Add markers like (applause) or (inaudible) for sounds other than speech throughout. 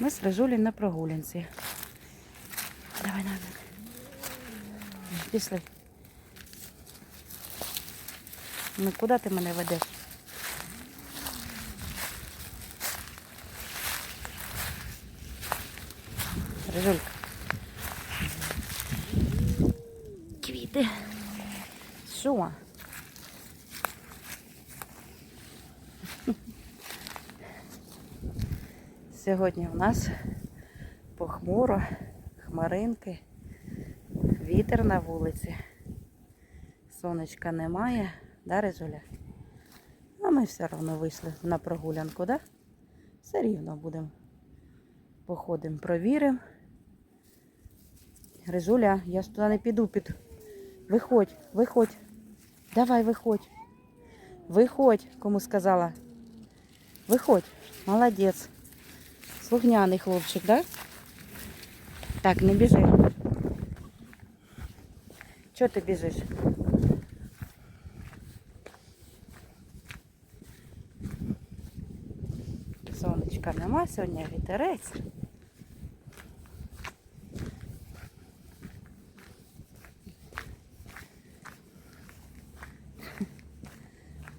Ми з Режулі на прогулянці. Давай, давай. Пішли. Ну куди ти мене ведеш? Режулька. Квіти. Що? Сьогодні в нас похмуро, хмаринки, вітер на вулиці. Сонечка немає, да, Режуля? А ми все одно вийшли на прогулянку, да? Все рівно будемо. Походимо, провіримо. Режуля, я ж туди не піду під. Виходь, виходь. Давай, виходь. Виходь, кому сказала. Виходь. Молодець. Слухняний хлопчик, да? Так, не біжи. Чого ти біжиш? Сонечка нема сьогодні, вітерець.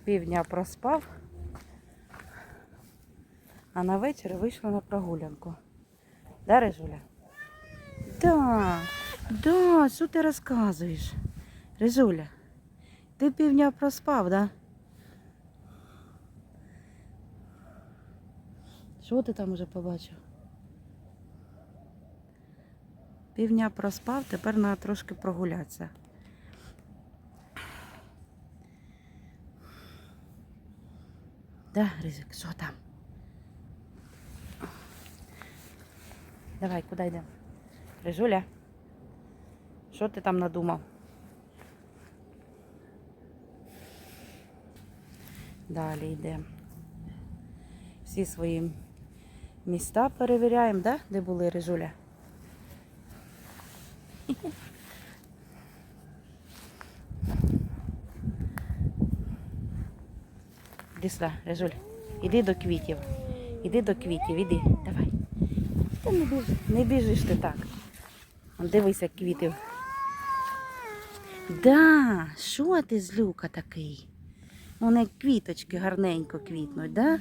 Півдня проспав, а на вечір вийшла на прогулянку. Да, Режуля? Да, да, що ти розказуєш? Режуля, ти півдня проспав, да? Що ти там уже побачив? Півдня проспав, тепер треба трошки прогулятися. Да, Ризик, що там? Давай, куди йдемо? Рижуля, що ти там надумав? Далі йдемо. Всі свої міста перевіряємо, да? де були Рижуля? Іди сюди, Рижуль. Іди до квітів. Іди до квітів, іди. Давай. Та не біж, не біжиш ти так. Он Дивися квітів. Да, що ти злюка такий? Вони квіточки гарненько квітнуть, да?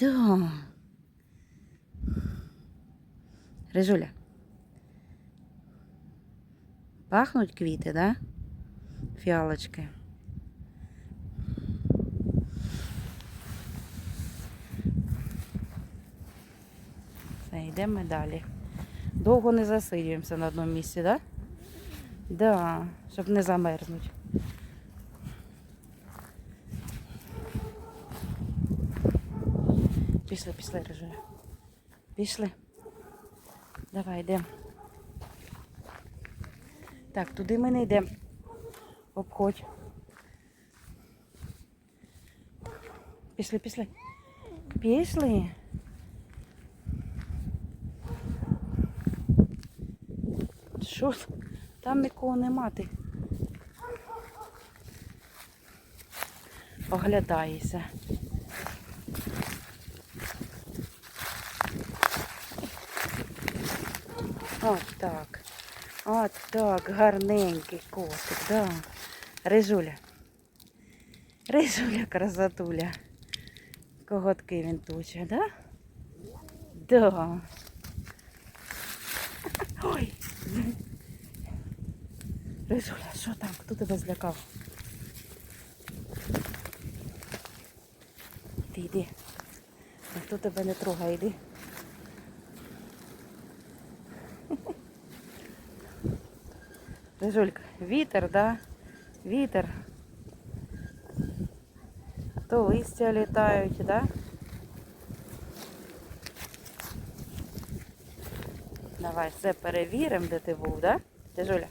Да. Рижуля. Пахнуть квіти, да? Фіалочки. Все, йдемо далі. Довго не засидюємося на одному місці, так? Да? Да, щоб не замерзнути. Пішли, пішли, Режуля. Пішли. Давай, йдемо. Так, туди ми не йдемо. Обходь. Пішли, пішли. Пішли. Що? Там нікого нема ти. Оглядаєшся. От так. От так, гарненький котик, да. Рижуля. Рижуля красотуля. Коготки він туче, да? Да. Ой. Рижуля, що там? Хто тебе злякав? Ти йди. Ніхто тебе не трогає, йди. Рижулька, вітер, да? Вітер. То листя літають, да? Давай все перевіримо, де ти був, да? Рижуля?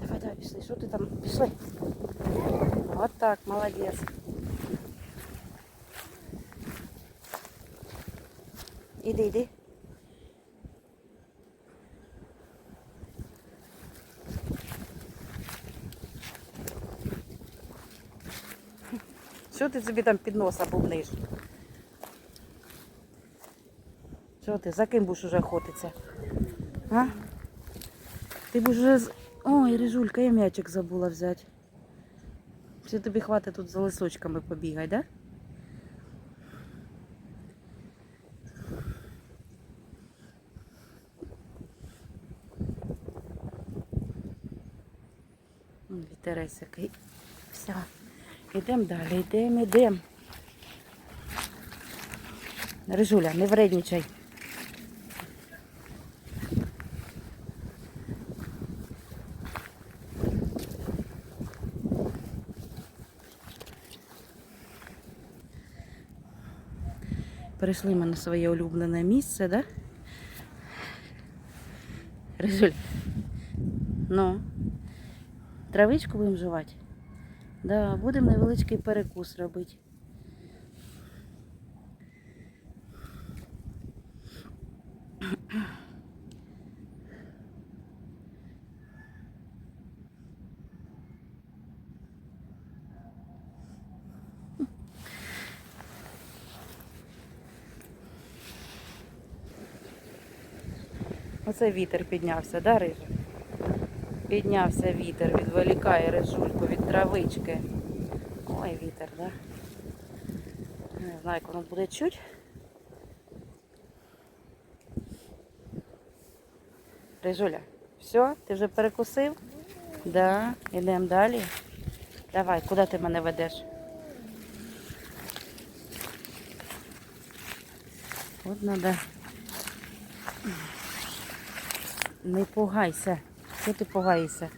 Давай, давай, пішли. Що ти там? Пішли. От так, молодець. Іди, іди. Що ти собі там під носа бубниш? Що ти, за ким будеш уже охотитися? А? Ти будеш вже. Ой, Рижулька, я м'ячик забула взяти. Чи тобі хватить тут за лисочками побігай, да? Вітерець який. Все. Йдемо далі, йдемо, йдемо. Рижуля, не вредничай. Перейшли ми на своє улюблене місце, да? Рижуль. Ну, травичку будемо жувати? Да, будемо невеличкий перекус робити. Оце вітер піднявся, да, Рижа? Піднявся вітер, відволікає рижульку від травички. Ой, вітер, да? Не знаю, як воно буде чуть. Рижуля, все, ти вже перекусив? Да, йдемо далі. Давай, куди ти мене ведеш? От надо. Не пугайся. Що ти пугаєшся?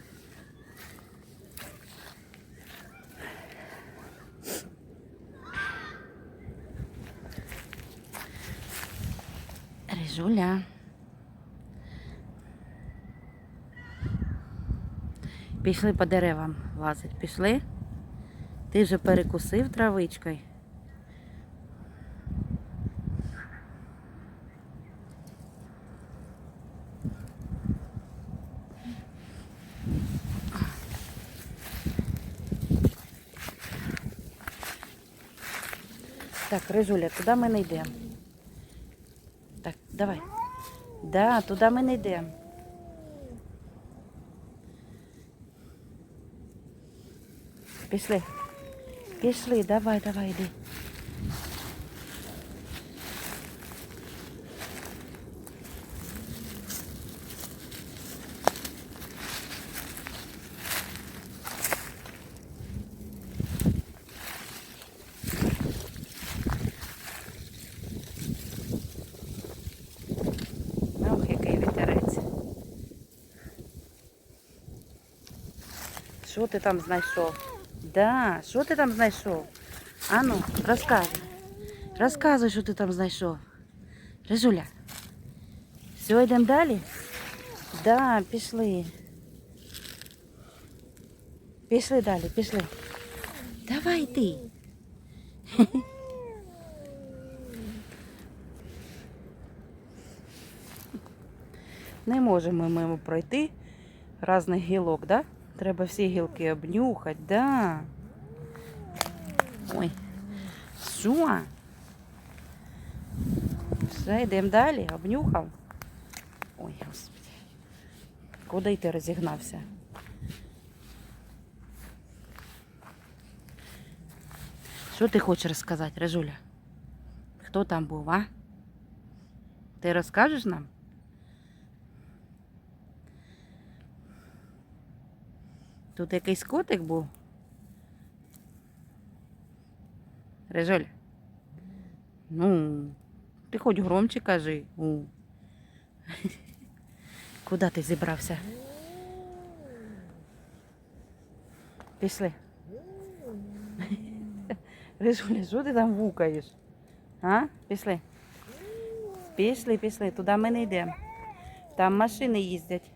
Рижуля. Пішли по деревам лазить. Пішли? Ти вже перекусив травичкою? Так, Рижуля, туди ми не йдемо. Так, давай. Да, туди ми не йдемо. Пішли. Пішли, давай, давай, йди. ти там знайшов? Да, що ти там знайшов? Ану, розказуй. Розказуй, що ти там знайшов. Рижуля. Все, йдемо далі? Да, пішли. Пішли далі, пішли. Давай ти. (laughs) Не можемо мимо пройти різних гілок, да? Треба всі гілки обнюхати, да. Ой. Що? Все, йдемо далі, обнюхав. Ой, господи. Куди ти розігнався? Що ти хочеш розказати, Режуля? Хто там був, а? Ти розкажеш нам? Тут якийсь котик був. Режоль. Ну, ти хоч громче кажи. У. (laughs) Куди ти зібрався? Пішли. (laughs) Режуля, що ти там вукаєш? А? Пішли. Пішли, пішли. Туди ми не йдемо. Там машини їздять.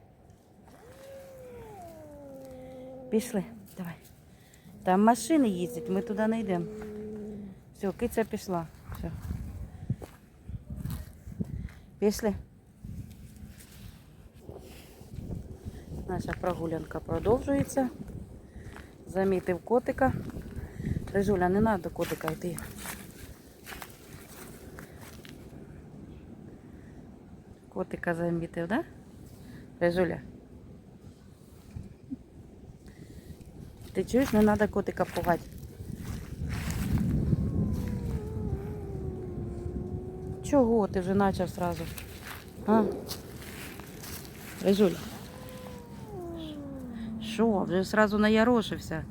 Пішли, давай. Там машини їздять, ми туди не йдемо. Все, киця пішла. Все. Пішли. Наша прогулянка продовжується. Замітив котика. Рижуля, не треба котика йти. Котика замітив, да? Рижуля. Ти чуєш, не треба котика пугати. Чого ти вже почав сразу? А? Рижуля. Що, вже сразу наярошився?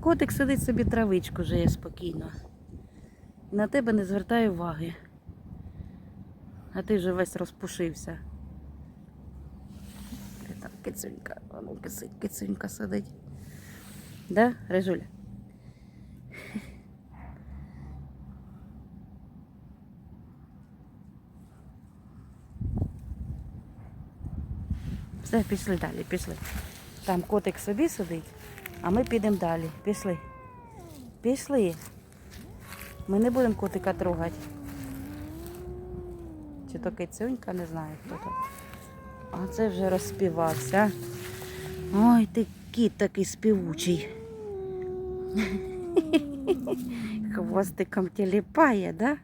Котик сидить собі травичку жиє спокійно. На тебе не звертає уваги. А ти вже весь розпушився. Кицюнька? Ну, кицюнька сидить. Да, Рижуля? (laughs) Все, пішли далі, пішли. Там котик собі сидить, а ми підемо далі. Пішли. Пішли. Ми не будемо котика трогати. Чи то кицюнька, не знаю хто там. А це вже розспівався. Ой, ти кіт такий співучий. (laughs) Хвостиком тіліпає, да?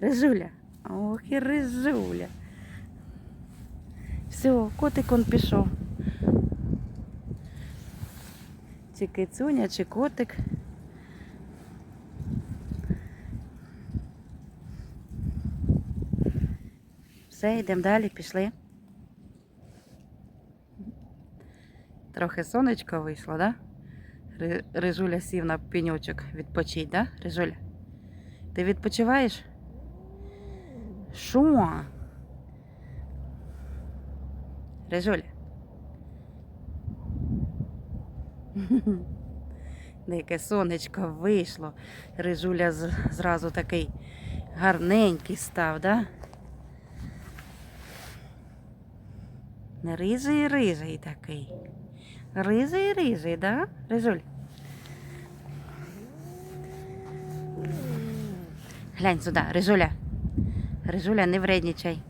Рижуля. Ох і рижуля. Все, котик он пішов. Чи кицюня, чи котик. Все, йдемо далі, пішли. Трохи сонечко вийшло, да? Ри- Рижуля сів на пеньочок відпочить, да? Рижуля? Ти відпочиваєш? Що? Рижуля? Деяке (laughs) сонечко вийшло. Рижуля зразу такий гарненький став, да? Рижий рижий такий. Рижий рижий, да? Рижуль? Глянь сюди, Рижуля. Рижуля, не вредничай.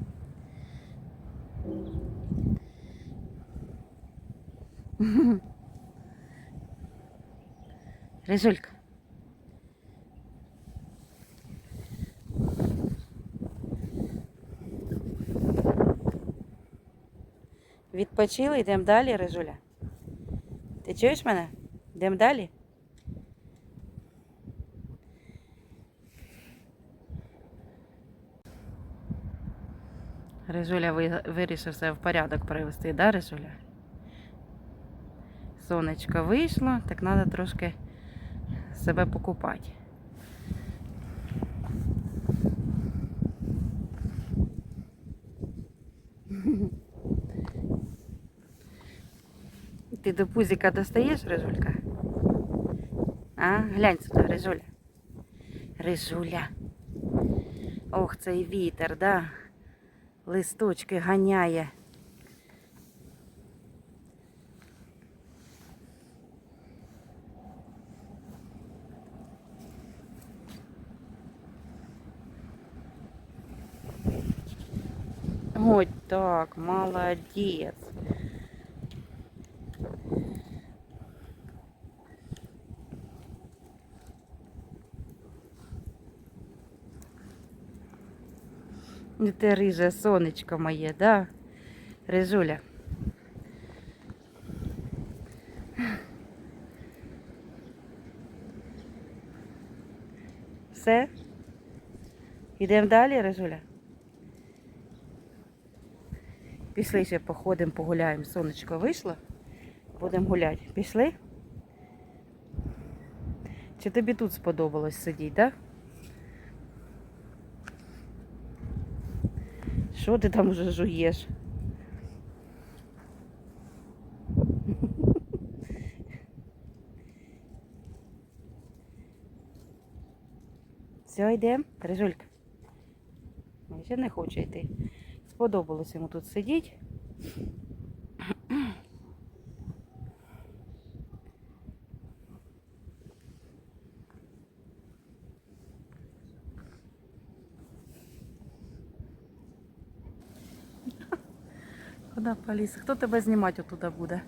Рижулька. Відпочили, йдемо далі, Рижуля. Ти чуєш мене? Йдемо далі? Рижуля вирішив все в порядок привести, да, Рижуля? Сонечко вийшло, так треба трошки себе покупати. Ти до пузика достаєш, Рижулька? А, глянь сюди, Рижуля. Рижуля. Ох, цей вітер, да? Листочки ганяє. Ой, так, молодец. Ну, Ти риже сонечко моє, да? Рижуля. Все? Йдемо далі, Рижуля? Пішли ще походимо, погуляємо. Сонечко вийшло. Будемо гуляти. Пішли? Чи тобі тут сподобалось сидіти, так? Да? Що ти там вже жуєш? Все, йдемо, Рижулька. Ще не хоче йти. Сподобалось йому тут сидіти. Аліса, хто тебе знімати отуда буде?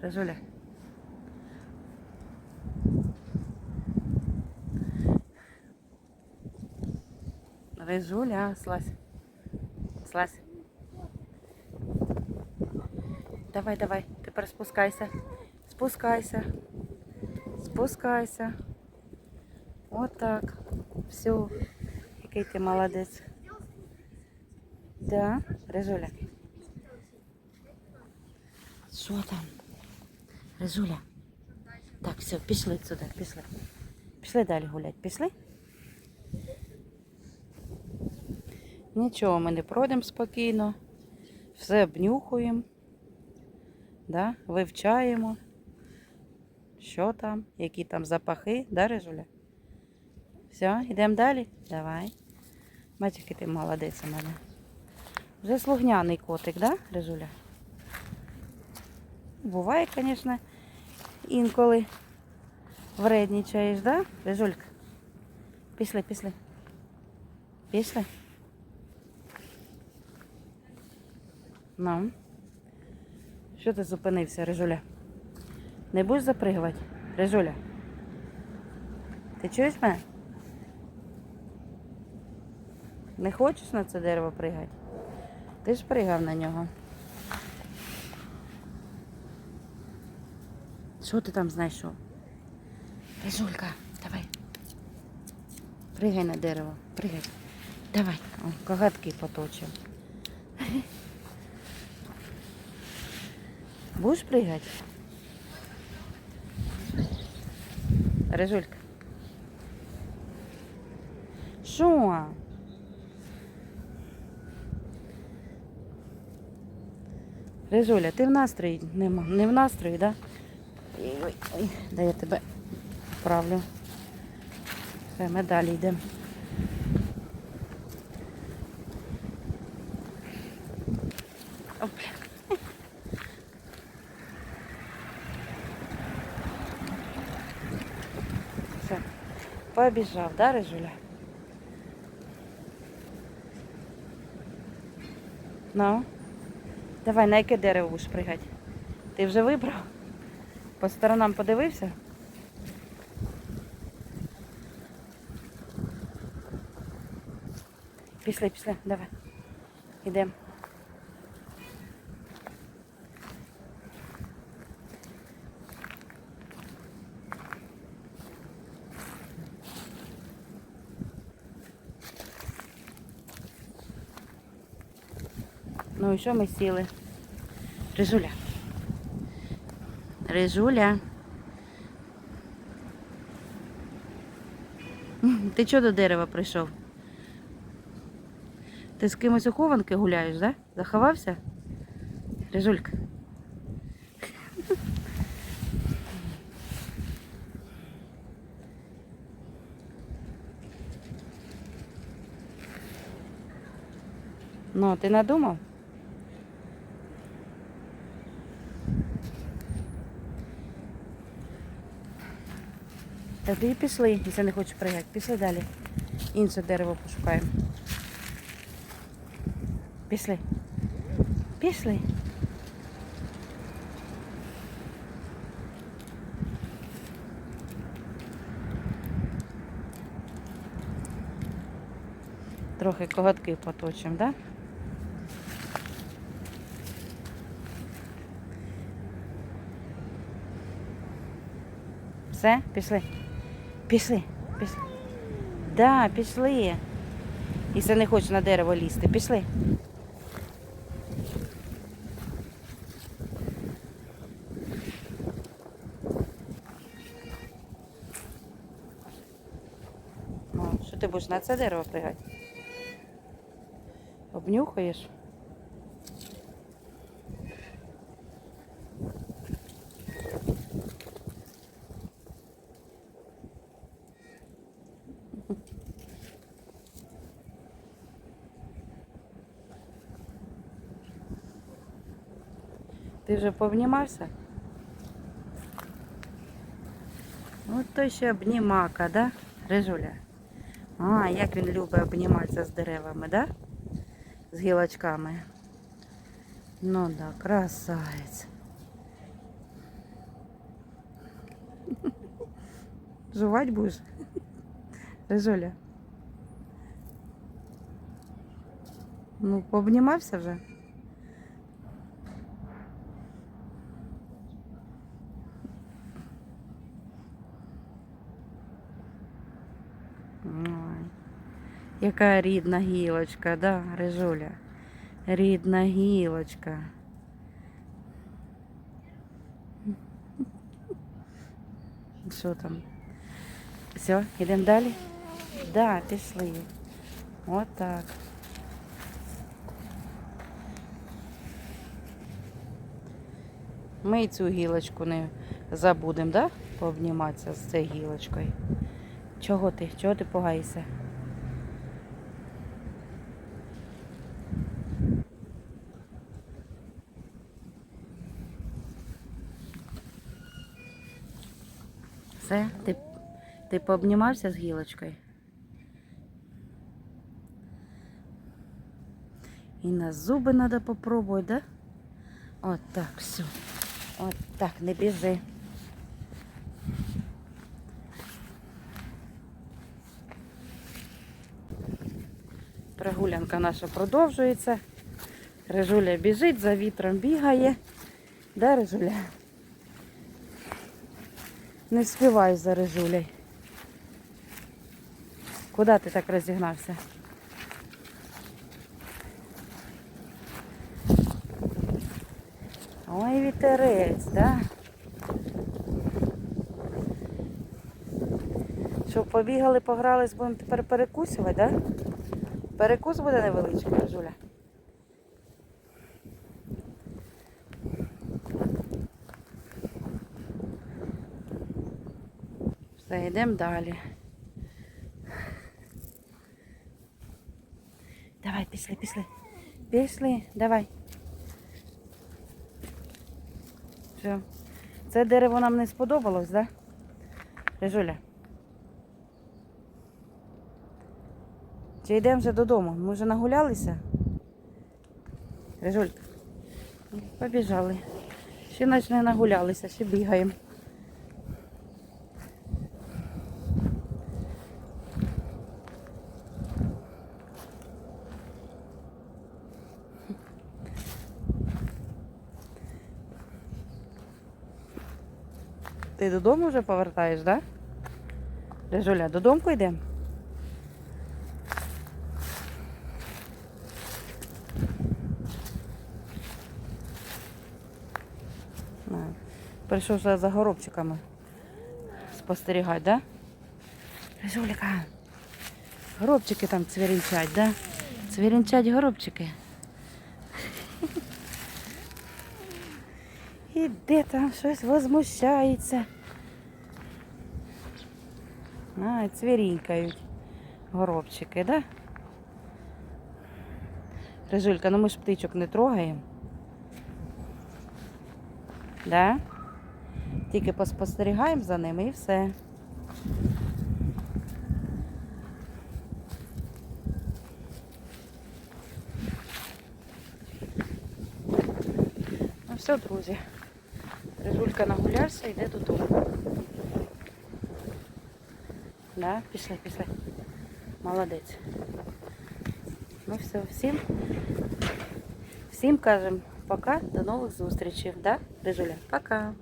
А? Режуля. Режуля, слазь. Слазь. Давай, давай, тепер спускайся. Спускайся. Спускайся. так, Все. Какой ты молодец. Да, Режуля. Що там? Рижуля. Так, все, пішли сюди, пішли. Пішли далі гуляти. Пішли? Нічого, ми не пройдемо спокійно. Все обнюхуємо. Да? Вивчаємо. Що там, які там запахи, да, Рижуля? Все, йдемо далі? Давай. Який ти молодець у мене. Вже слугняний котик, да, Рижуля? Буває, звісно, інколи вредничаєш, да, Рижулька? Пішли, пішли. Пішли. Ну. Що ти зупинився, Рижуля? Не будеш запригувати? Рижуля? Ти чуєш мене? Не хочеш на це дерево пригати? Ти ж пригав на нього. Що ти там знайшов? Рижулька, давай. Пригай на дерево, пригай. Давай, О, коготки поточив. Будеш пригати? Рижулька. Що? Рижуля, ти в настрої. Не в настрої, да? Ой, ой, да я тебе вправлю. Ми далі йдемо. Все. Побіжав, да, Рижуля? Ну, давай, на яке дерево будеш пригати? Ти вже вибрав? По сторонам подивився? Пішли, пішли, давай. Ідемо. Ну і що ми сіли? Рижуля. Рижуля. Ти чого до дерева прийшов? Ти з кимось у хованки гуляєш, да? Заховався? Рижулька. Ну, ти надумав? Тоді пішли, якщо не хочеш пригати. Пішли далі. Інше дерево пошукаємо. Пішли. Пішли. Трохи коготки поточимо, так? Все, пішли. Пішли, пішли. Да, пішли. Якщо не хочеш на дерево лізти, пішли. Що ти будеш на це дерево пригати? Обнюхаєш? Ти вже повнімався? От то ще обнімака, да? Рижуля? А, як він любить обніматися з деревами, да? З гілочками. Ну да, красавець. (laughs) Жувать будеш? Рижуля? Ну, пообнімався вже. Ой, яка рідна гілочка, да, Рижуля? Рідна гілочка. Що там? Все, йдемо далі? Да, пішли. Отак. Ми і цю гілочку не забудемо, да? Пообніматися з цією гілочкою. Чого ти? Чого ти пугаєшся? Все, ти, ти пообнімався з гілочкою? І на зуби треба попробувати, да? От так, все. От так, не біжи. Прогулянка наша продовжується. Рижуля біжить, за вітром бігає. Да, Рижуля? Не вспівай за Рижулей. Куди ти так розігнався? Ой, вітерець, да? Що, побігали, погрались, будемо тепер перекусувати, да? Перекус буде невеличкий, Жуля. Йдемо далі. Давай, пішли, пішли. Пішли, давай. Все. Це дерево нам не сподобалось, да? Режуля. Чи йдемо вже додому? Ми вже нагулялися? Режулька. Побіжали. Ще наче не нагулялися, ще бігаємо. Ти додому вже повертаєш, так? Да? Режуля, додому йдемо? Прийшов вже за горобчиками спостерігати, да? Рижуліка, горобчики там цвірінчать, да? Цвірінчать горобчики. Іде там щось возмущається. А, цвірінькають горобчики, да? Рижулька, ну ми ж птичок не трогаємо. Да? Тільки поспостерігаємо за ними і все. Ну все, друзі. Рижулька нагулявся, йде додому. Да, пішли, пішли. Молодець. Ну все, всім. Всім кажемо пока, до нових зустрічей. Да, Рижуля? Пока.